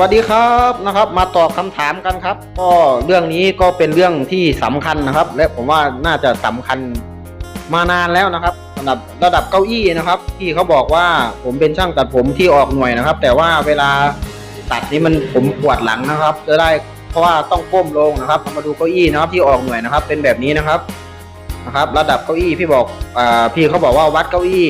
วัสดีครับนะครับมาตอบคำถามกันครับ ก็เรื่องนี้ก็เป็นเรื่องที่สำคัญนะครับ และผมว่าน่าจะสำคัญมานานแล้วนะครับสำหรับระดับเก้าอี้นะครับ ที่เขาบอกว่าผมเป็นช่างตัดผมที่ออกหน่วยนะครับ แต่ว่าเวลาตัดนี้มันผมปวดหลังนะครับ จะได้เพราะว่าต้องก้มลงนะครับมาดูเก้าอี้นะครับที่ออกหน่วยนะครับ เป็นแบบนี้นะครับนะครับ ระดับเก้าอี้พี่บอกอพี่เขาบอกว่าวัดเก้าอี้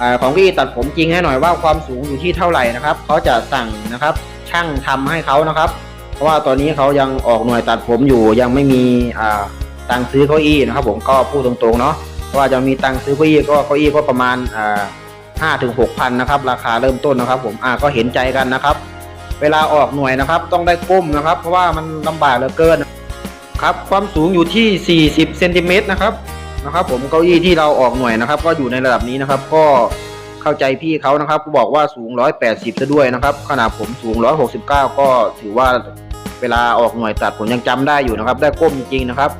อ่าของพี่ตัดผมจริงให้หน่อยว่าความสูงอยู่ที่เท่าไหร่นะครับเขาจะสั่งนะครับ ช่างทำให้เขานะครับ เพราะว่าตอนนี้เขายังออกหน่วยตัดผมอยู่ยังไม่มีอ่าตังค์ซื้อเก้าอี้นะครับผมก็พูดตรงๆเนาะเพราะว่าจะมีตังค์ซื้อเก้าอี้ก็เก้าอี้ก็ประมาณอ่าห้าถึงหกพันนะครับ ราคาเริ่มต้นนะครับ ผมอ่าก็เห็นใจกันนะครับ เวลาออกหน่วยนะครับ ต้องได้ก้มนะครับ เพราะว่ามันลำบากเหลือเกินครับความสูงอยู่ที่ 40เซนติเมตรนะครับนะครับ ผมเก้าอี้ที่เราออกหน่วยนะครับ ก็อยู่ในระดับนี้นะครับ ก็ เข้าใจพี่เขานะครับบอกว่าสูง 180ซะด้วยนะครับ ขนาดผมสูง 169 ก็ถือว่าเวลาออกหน่วยตัดผมยังจำได้อยู่นะครับ ได้ก้มจริงนะครับ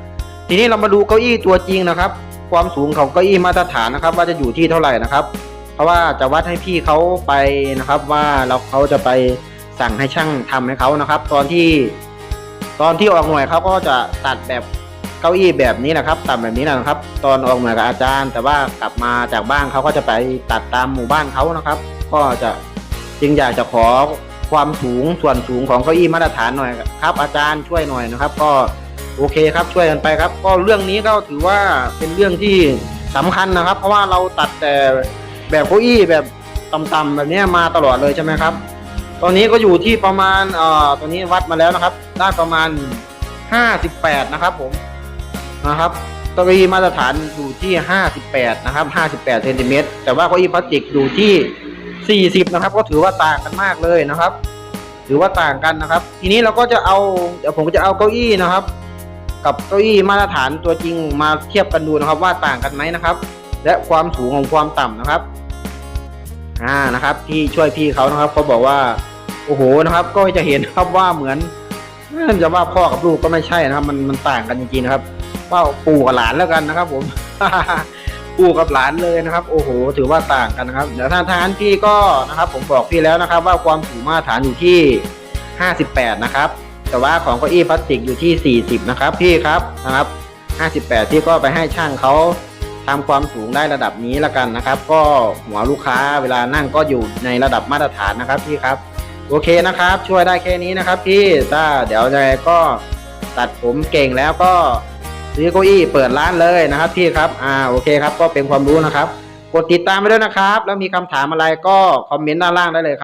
ทีนี้เรามาดูเก้าอี้ตัวจริงนะครับ ความสูงของเก้าอี้มาตรฐานนะครับ ว่าจะอยู่ที่เท่าไหร่นะครับ เพราะว่าจะวัดให้พี่เขาไปนะครับ ว่าเราเขาจะไปสั่งให้ช่างทำให้เขานะครับ ตอนที่ ตอนที่ออกหน่วยเขาก็จะตัดแบบ เก้าอี้แบบนี้นะครับตัดแบบนี้นะครับ ตอนออกหน่วยกับอาจารย์ แต่ว่ากลับมาจากบ้านเขาก็จะไปตัดตามหมู่บ้านเขานะครับ ก็จะจึงอยากจะขอความสูงส่วนสูงของเก้าอี้มาตรฐานหน่อยครับ อาจารย์ช่วยหน่อยนะครับ ก็โอเคครับช่วยกันไปครับ ก็เรื่องนี้ก็ถือว่าเป็นเรื่องที่สำคัญนะครับ เพราะว่าเราตัดแต่แบบเก้าอี้แบบต่ำๆแบบนี้มาตลอดเลยใช่ไหมครับ ตอนนี้ก็อยู่ที่ประมาณเอ่อตอนนี้วัดมาแล้วนะครับ ได้ประมาณ 58 นะครับผม นะครับเก้าอี้มาตรฐานอยู่ที่ 58 นะครับ 58เซนติเมตรแต่ว่าเก้าอี้พลาสติกอยู่ที่ 40 นะครับ ก็ถือว่าต่างกันมากเลยนะครับ ถือว่าต่างกันนะครับ ทีนี้เราก็จะเอาเดี๋ยวผมจะเอาเก้าอี้นะครับ กับเก้าอี้มาตรฐานตัวจริงมาเทียบกันดูนะครับ ว่าต่างกันไหมนะครับ และความสูงของความต่ำนะครับอ่านะครับ ที่ช่วยพี่เขานะครับเขาบอกว่าโอ้โหนะครับ ก็จะเห็นครับว่าเหมือน จะว่าพ่อกับลูกก็ไม่ใช่นะครับ มันมันต่างกันจริงๆนะครับ ว่าปู่กับหลานแล้วกันนะครับ ผมปู่กับหลานเลยนะครับ โอ้โห ถือว่าต่างกันนะครับ เดี๋ยวทางทานพี่ก็นะครับ ผมบอกพี่แล้วนะครับ ว่าความสูงมาตรฐานอยู่ที่ 58 นะครับ แต่ว่าของเก้าอี้พลาสติกอยู่ที่ 40 นะครับ พี่ครับนะครับ 58ที่ก็ไปให้ช่างเขาทำความสูงได้ระดับนี้แล้วกันนะครับ ก็หัวลูกค้าเวลานั่งก็อยู่ในระดับมาตรฐานนะครับพี่ครับ โอเคนะครับ ช่วยได้แค่นี้นะครับพี่ถ้าเดี๋ยวยังไงก็ตัดผมเก่งแล้วก็ซื้อเก้าอี้เปิดร้านเลยนะครับพี่ครับอ่าโอเคครับก็เป็นความรู้นะครับ กดติดตามไปด้วยนะครับ แล้วมีคำถามอะไรก็คอมเมนต์ด้านล่างได้เลยครับ